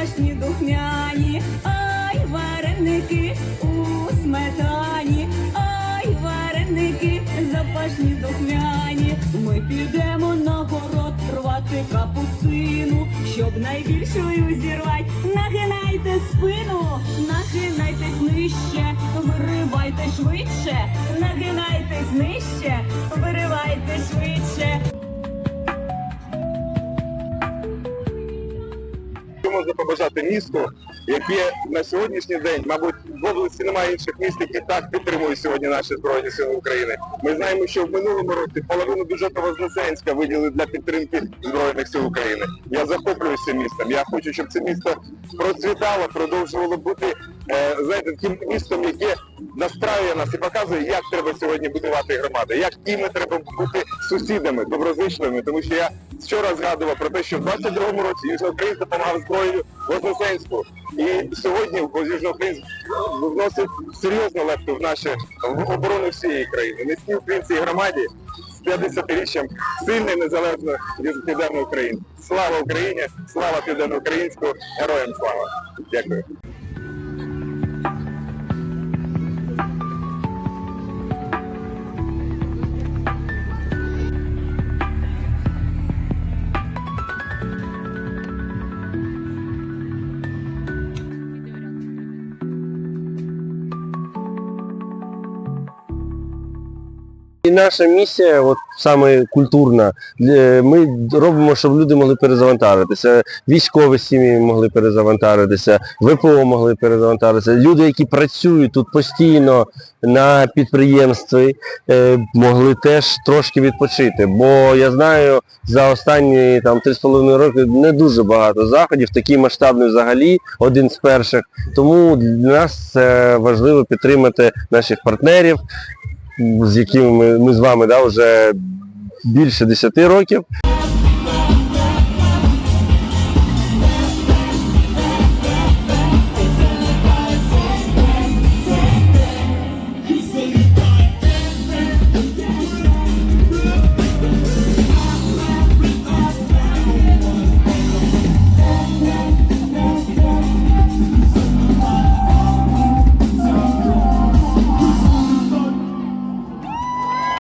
запашні духмяні, ой, вареники у сметані, ой, вареники запашні духмяні. Ми підемо на город рвати капустину, щоб найбільшою зірвать. Нагинайте спину, нахинайтесь нижче, виривайте швидше, нагинайтесь нижче, виривайте швидше. Що можна побажати місту, яке на сьогоднішній день, мабуть, в області немає інших міст, які так підтримують сьогодні наші Збройні Сили України. Ми знаємо, що в минулому році половину бюджету Вознесенська виділили для підтримки Збройних сил України. Я захоплююся містом. Я хочу, щоб це місто процвітало, продовжувало бути е, знаєте, таким містом, яке настраює нас і показує, як треба сьогодні будувати громади, як і ми треба бути сусідами, доброзичливими, тому що я вчора згадував про те, що в 22-му році Южноукраїнськ допомагав зброєю Вознесенську. І сьогодні Южноукраїнськ вносить серйозну лепту в наші в оборону всієї країни. Низькій українській громаді з 50-річчям сильної незалежної від Південної України. Слава Україні! Слава Південноукраїнську! Героям слава! Дякую. І наша місія, от саме культурна, е, ми робимо, щоб люди могли перезавантажитися, військові сім'ї могли перезавантажитися, ВПО могли перезавантажитися. Люди, які працюють тут постійно на підприємстві, е, могли теж трошки відпочити. Бо я знаю, за останні там 3,5 роки не дуже багато заходів, такий масштабний взагалі, один з перших. Тому для нас важливо підтримати наших партнерів, з якими ми, з вами да, вже більше 10 років.